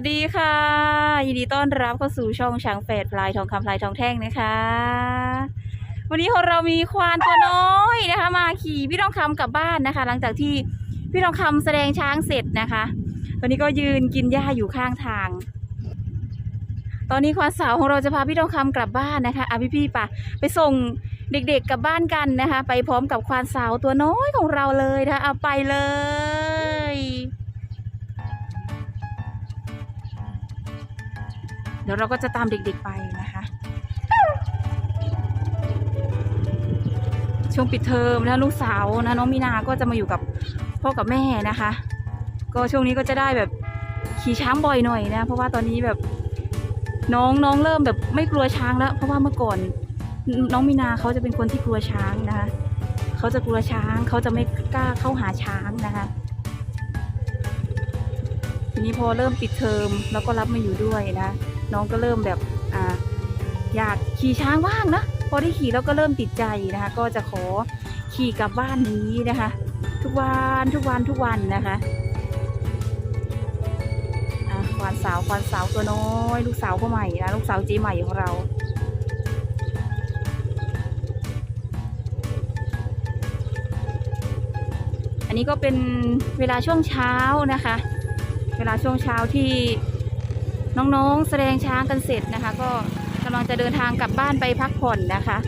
สดีค่ะ ยินดีต้อนรับเข้าสู่ช่องช้างแฝดพลายทองคำพลายทองแท่งนะคะ วันนี้เรามีควานตัวน้อยนะคะ มาขี่พี่ทองคำกลับบ้านนะคะ หลังจากที่พี่ทองคำแสดงช้างเสร็จนะคะ ตอนนี้ก็ยืนกินหญ้าอยู่ข้างทาง ตอนนี้ควานสาวของเราจะพาพี่ทองคำกลับบ้านนะคะอะพี่ๆปะไปส่งเด็กๆกลับบ้านกันนะคะ ไปพร้อมกับควานสาวตัวน้อยของเราเลยนะคะเอาไปเลย ดี๋ยวเราก็จะตามเด็กๆไปนะคะ ช่วงปิดเทอมนะลูกสาวนะน้องมีนาก็จะมาอยู่กับพ่อกับแม่นะคะ ก็ช่วงนี้ก็จะได้แบบขี่ช้างบ่อยหน่อยนะ เพราะว่าตอนนี้แบบน้องน้องเริ่มแบบไม่กลัวช้างแล้ว เพราะว่าเมื่อก่อนนน้องมีนาเขาจะเป็นคนที่กลัวช้างนะคะเขาจะกลัวช้างเขาจะไม่กล้าเข้าหาช้างนะคะทีนี้พอเริ่มปิดเทอมแล้วก็รับมาอยู่ด้วยนะ น้องก็เริ่มแบบอ่าอยากขี่ช้างบ้างนะพอได้ขี่แล้วก็เริ่มติดใจนะคะ ก็จะขอขี่กลับบ้านนี้นะคะ ทุกวันทุกวันทุกวันนะคะควานสาวควานสาวตัวน้อย ลูกสาวพ่อใหม่นะลูกสาวเจ๊ใหม่ของเราอันนี้ก็เป็นเวลาช่วงเช้านะคะ เวลาช่วงเช้าที่ น้องๆ แสดงช้างกันเสร็จนะคะ ก็กำลังจะเดินทางกลับบ้านไปพักผ่อนนะคะ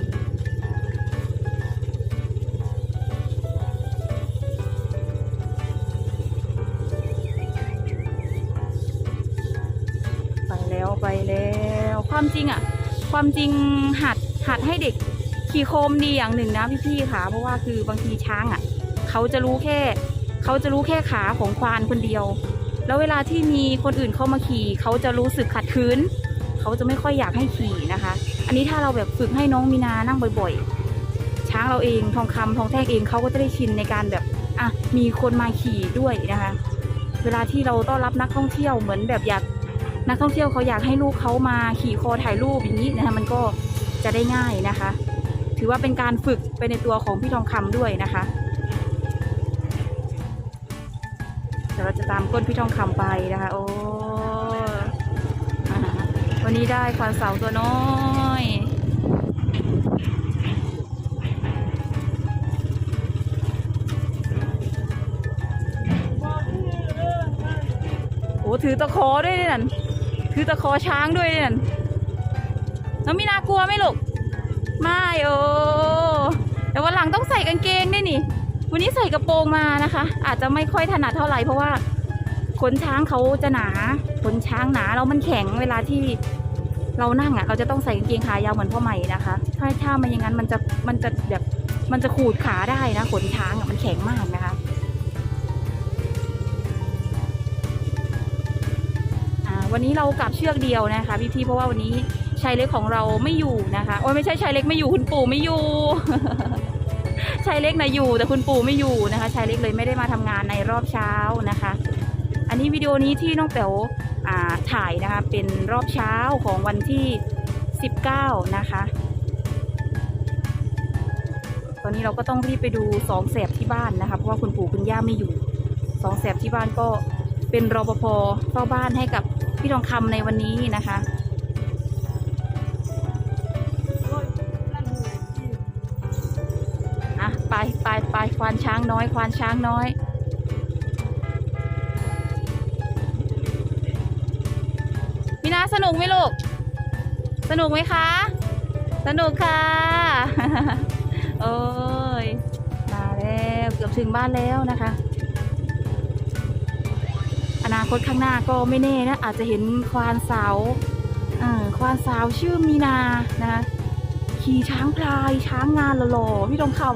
ไปแล้วไปแล้วความจริงอะความจริงหัดหัดให้เด็กขี่โคมดีอย่างหนึ่งนะพี่ๆค่ะเพราะว่าคือบางทีช้างอะเขาจะรู้แค่ เขาจะรู้แค่ขาของควานคนเดียว แล้วเวลาที่มีคนอื่นเข้ามาขี่เขาจะรู้สึกขัดขืนเขาจะไม่ค่อยอยากให้ขี่นะคะ อันนี้ถ้าเราแบบฝึกให้น้องมีนานั่งบ่อยๆ ช้างเราเองทองคำทองแท่งเองเขาก็จะได้ชินในการแบบอะมีคนมาขี่ด้วยนะคะ เวลาที่เราต้อนรับนักท่องเที่ยวเหมือนแบบอยากนักท่องเที่ยวเขาอยากให้ลูกเขามาขี่คอถ่ายรูปอย่างนี้นะคะมันก็จะได้ง่ายนะคะ ถือว่าเป็นการฝึกไปในตัวของพี่ทองคำด้วยนะคะ ดี๋ยวเราจะตามก้นพี่ทองคำไปนะคะ โอ้วันนี้ได้ควานเสาตัวน้อยโอ้ถือตะขอด้วยนั่นถือตะขอช้างด้วยนั่นน้องมีนากลัวไหมลูก ไม่โอ้แต่วันหลังต้องใส่กางเกงด้วยนี่ วันนี้ใส่กระโปรงมานะคะ อาจจะไม่ค่อยถนัดเท่าไหร่เพราะว่าขนช้างเขาจะหนาขนช้างหนาแล้วมันแข็งเวลาที่เรานั่งอะ เราจะต้องใส่กางเกงขายาวเหมือนพ่อใหม่นะคะถ้าถ้ามันอย่างนั้นมันจะมันจะแบบมันจะขูดขาได้นะขนช้างอะมันแข็งมากนะคะวันนี้เรากลับเชือกเดียวนะคะพี่ๆเพราะว่าวันนี้ชายเล็กของเราไม่อยู่นะคะโอ้ยไม่ใช่ชายเล็กไม่อยู่คุณปู่ไม่อยู่ ชายเล็กนะอยู่ แต่คุณปู่ไม่อยู่นะคะชายเล็กเลยไม่ได้มาทำงานในรอบเช้านะคะ อันนี้วิดีโอนี้ที่น้องแป๋วอ่าถ่ายนะคะเป็นรอบเช้าของวันที่ 19 นะคะ ตอนนี้เราก็ต้องรีบไปดูสองแสบที่บ้านนะคะเพราะว่าคุณปู่คุณย่าไม่อยู่สองแสบที่บ้านก็เป็นรปภเฝ้าบ้านให้กับพี่ทองคำในวันนี้นะคะ ไปไปไปควานช้างน้อย ควานช้างน้อยมีนาสนุกไหมลูก สนุกไหมคะ สนุกค่ะ โอ้ย มาแล้วเกือบถึงบ้านแล้วนะคะ อนาคตข้างหน้าก็ไม่แน่นะ อาจจะเห็นควานสาวเอ่อควานสาวชื่อมีนานะคะ ขี่ช้างพลาย ช้างงานหล่อๆพี่ทองคำ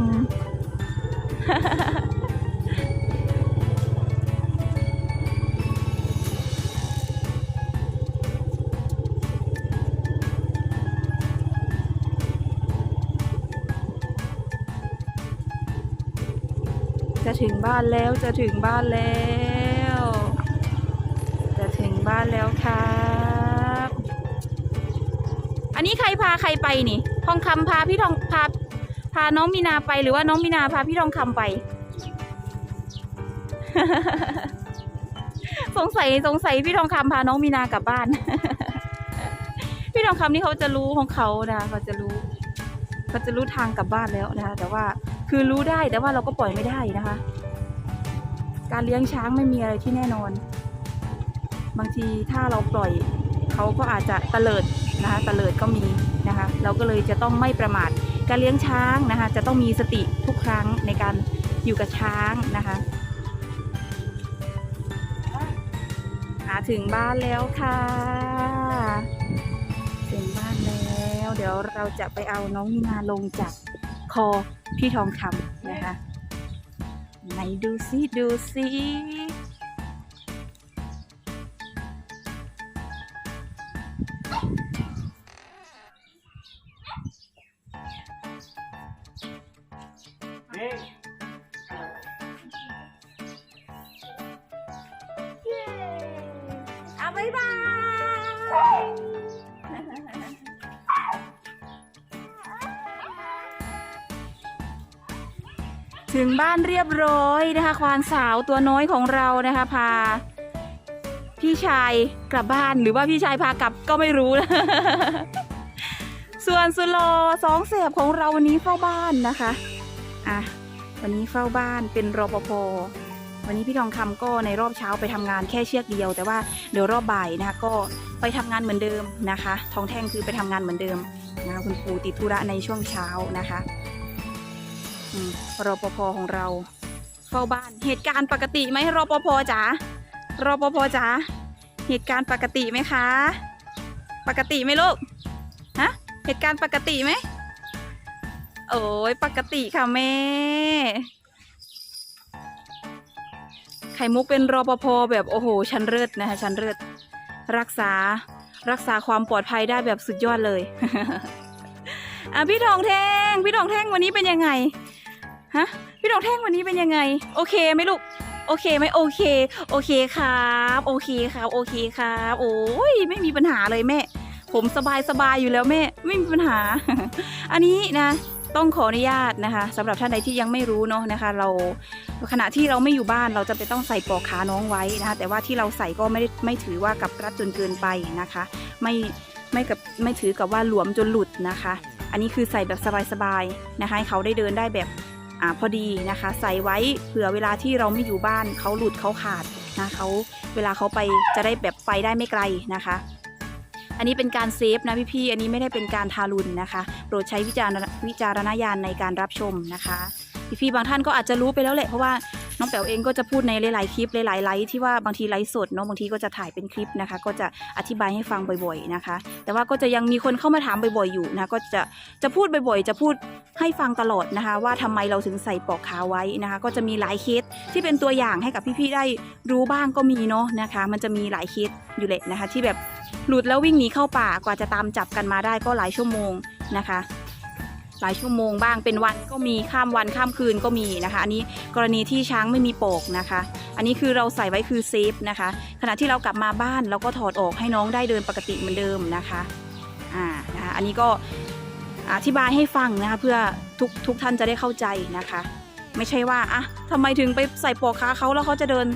จะถึงบ้านแล้วจะถึงบ้านแล้ว จะถึงบ้านแล้วครับ อันนี้ใครพาใครไปนี่ ทองคำพาพี่ทองพาพาน้องมีนาไปหรือว่าน้องมีนาพาพี่ทองคำไป สงสัยสงสัยพี่ทองคำพาน้องมีนากลับบ้าน พี่ทองคำนี่เขาจะรู้ของเขานะเขาจะรู้เขาจะรู้ทางกลับบ้านแล้วนะคะแต่ว่าคือรู้ได้แต่ว่าเราก็ปล่อยไม่ได้นะคะ การเลี้ยงช้างไม่มีอะไรที่แน่นอน บางทีถ้าเราปล่อยเขาก็อาจจะตะเลิดนะคะตะเลิดก็มี นะคะ เราก็เลยจะต้องไม่ประมาทการเลี้ยงช้างนะคะ จะต้องมีสติทุกครั้งในการอยู่กับช้างนะคะมาถึงบ้านแล้วค่ะ ถึงบ้านแล้ว เดี๋ยวเราจะไปเอาน้องมีนาลงจากคอพี่ทองคำนะคะ ไหนดูซิดูซิ บ๊ายบายถึงบ้านเรียบร้อยนะคะ ควานสาวตัวน้อยของเรานะคะ พา พี่ชายกลับบ้านหรือว่าพี่ชายพากลับก็ไม่รู้นะส่วนสุโลสองเสียบของเราวันนี้เฝ้าบ้านนะคะ อะ วันนี้เฝ้าบ้านเป็นรปภ วันนี้พี่ทองคำก็ในรอบเช้าไปทำงานแค่เชือกเดียว แต่ว่าเดี๋ยวรอบบ่ายนะคะก็ไปทำงานเหมือนเดิมนะคะ ทองแท่งคือไปทำงานเหมือนเดิมนะคะคุณครูติดธุระในช่วงเช้านะคะอืมรปภของเราเฝ้าบ้านเหตุการณ์ปกติไหมรปภจ๋ารปภจ๋าเหตุการณ์ปกติไหมคะ ปกติไหมลูกฮะเหตุการณ์ปกติไหมโอ้ยปกติค่ะแม่ ไข่มุกเป็นรปภแบบโอ้โหชั้นเลิศนะคะชั้นเลิศรักษารักษาความปลอดภัยได้แบบสุดยอดเลย อะพี่ทองแท่งพี่ทองแท่งวันนี้เป็นยังไงฮะพี่ทองแท่งวันนี้เป็นยังไง โอเคไหมลูกโอเคไหมโอเค โอเคครับ โอเคครับโอเคครับ โอ้ยไม่มีปัญหาเลยแม่ ผมสบายสบายอยู่แล้วแม่ ไม่มีปัญหา อันนี้นะ ต้องขออนุญาตนะคะสำหรับท่านใดที่ยังไม่รู้เนาะนะคะ เราขณะที่เราไม่อยู่บ้านเราจะไปต้องใส่ปลอกขาน้องไว้นะคะ แต่ว่าที่เราใส่ก็ไม่ได้ไม่ถือว่ากับรัดจนเกินไปนะคะ ไม่ไม่กับไม่ถือกับว่าหลวมจนหลุดนะคะ อันนี้คือใส่แบบสบายๆนะคะให้เขาได้เดินได้แบบอ่าพอดีนะคะ ใส่ไว้เผื่อเวลาที่เราไม่อยู่บ้านเขาหลุดเขาขาดนะเขาเวลาเขาไปจะได้แบบไปได้ไม่ไกลนะคะ อันนี้เป็นการเซฟนะพี่ๆ อันนี้ไม่ได้เป็นการทารุณนะคะ โปรดใช้วิจารณวิจารณญาณในการรับชมนะคะ พี่ๆ บางท่านก็อาจจะรู้ไปแล้วแหละ เพราะว่าน้องแป๋วเองก็จะพูดในหลายๆ คลิปหลายๆไลฟ์ที่ว่าบางทีไลฟ์สดเนาะบางทีก็จะถ่ายเป็นคลิปนะคะ ก็จะอธิบายให้ฟังบ่อยๆนะคะ แต่ว่าก็จะยังมีคนเข้ามาถามบ่อยๆอยู่นะก็จะจะพูดบ่อยๆ จะพูดให้ฟังตลอดนะคะ ว่าทำไมเราถึงใส่ปอกขาไว้นะคะ ก็จะมีหลายเคสที่เป็นตัวอย่างให้กับพี่ๆ ได้รู้บ้างก็มีเนาะนะคะ มันจะมีหลายเคสอยู่แหละนะคะ ที่แบบ หลุดแล้ววิ่งหนีเข้าป่ากว่าจะตามจับกันมาได้ก็หลายชั่วโมงนะคะ หลายชั่วโมงบ้างเป็นวันก็มีข้ามวันข้ามคืนก็มีนะคะ อันนี้กรณีที่ช้างไม่มีโปกนะคะ อันนี้คือเราใส่ไว้คือเซฟนะคะ ขณะที่เรากลับมาบ้านเราก็ถอดออกให้น้องได้เดินปกติเหมือนเดิมนะคะอ่านะคะอันนี้ก็อธิบายให้ฟังนะคะเพื่อทุกทุกท่านจะได้เข้าใจนะคะ ไม่ใช่ว่าอะทำไมถึงไปใส่ปอกขาเขาแล้วเขาจะเดิน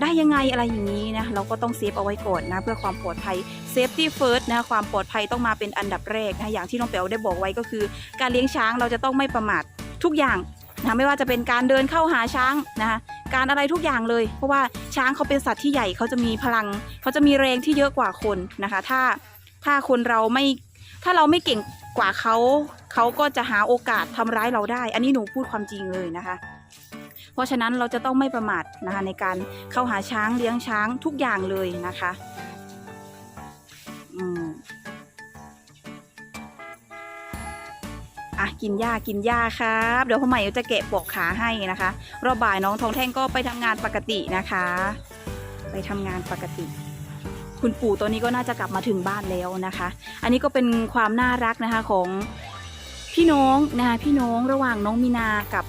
ได้ยังไงอะไรอย่างนี้นะเราก็ต้องเซฟเอาไว้ก่อนนะเพื่อความปลอดภัย safety first นะความปลอดภัยต้องมาเป็นอันดับแรกนะอย่างที่น้องเป๋วได้บอกไว้ก็คือ การเลี้ยงช้างเราจะต้องไม่ประมาททุกอย่างนะคะไม่ว่าจะเป็นการเดินเข้าหาช้างนะคะการอะไรทุกอย่างเลย เพราะว่าช้างเขาเป็นสัตว์ที่ใหญ่เขาจะมีพลัง เขาจะมีแรงที่เยอะกว่าคนนะคะ ถ้าถ้าคนเราไม่ถ้าเราไม่เก่งกว่าเขา เขาก็จะหาโอกาสทำร้ายเราได้ อันนี้หนูพูดความจริงเลยนะคะ เพราะฉะนั้นเราจะต้องไม่ประมาทนะคะในการเข้าหาช้างเลี้ยงช้างทุกอย่างเลยนะคะอืมอะกินหญ้ากินหญ้าครับ เดี๋ยวพ่อใหม่จะแกะปลอกขาให้นะคะ รอบบ่ายน้องทองแท่งก็ไปทำงานปกตินะคะ ไปทำงานปกติ คุณปู่ตัวนี้ก็น่าจะกลับมาถึงบ้านแล้วนะคะ อันนี้ก็เป็นความน่ารักนะคะของพี่น้องนะคะพี่น้องระหว่างน้องมีนากับ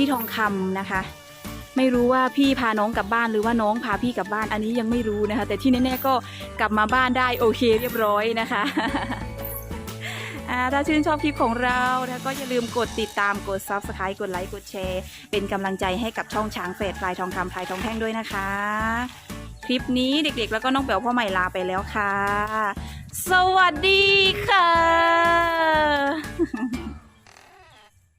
พี่ทองคำนะคะ ไม่รู้ว่าพี่พาน้องกลับบ้านหรือว่าน้องพาพี่กลับบ้านอันนี้ยังไม่รู้นะคะ แต่ที่แน่ๆก็กลับมาบ้านได้โอเคเรียบร้อยนะคะถ้าชื่นชอบคลิปของเรานะก็อย่าลืมกดติดตามกด subscribe กดไลค์กดแชร์ เป็นกำลังใจให้กับช่องช้างเฟดพลายทองคำพลายทองแท่งด้วยนะคะ คลิปนี้เด็กๆ แล้วก็น้องแป๋วพ่อใหม่ลาไปแล้วค่ะ สวัสดีค่ะ